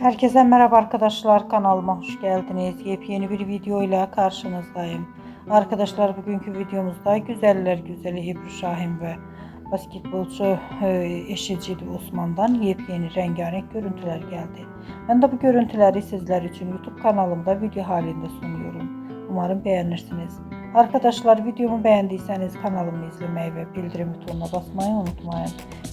Herkese merhaba arkadaşlar kanalıma hoş geldiniz. Yepyeni bir videoyla karşınızdayım. Arkadaşlar bugünkü videomuzda güzeller güzeli Ebru Şahin ve basketbolcu e, eşi Cidi Osman'dan yepyeni rengarenk görüntüler geldi. Ben de bu görüntüleri sizler için YouTube kanalımda video halinde sunuyorum. Umarım beğenirsiniz. Arkadaşlar videomu beğendiyseniz kanalımı izlemeyi ve bildirim butonuna basmayı unutmayın.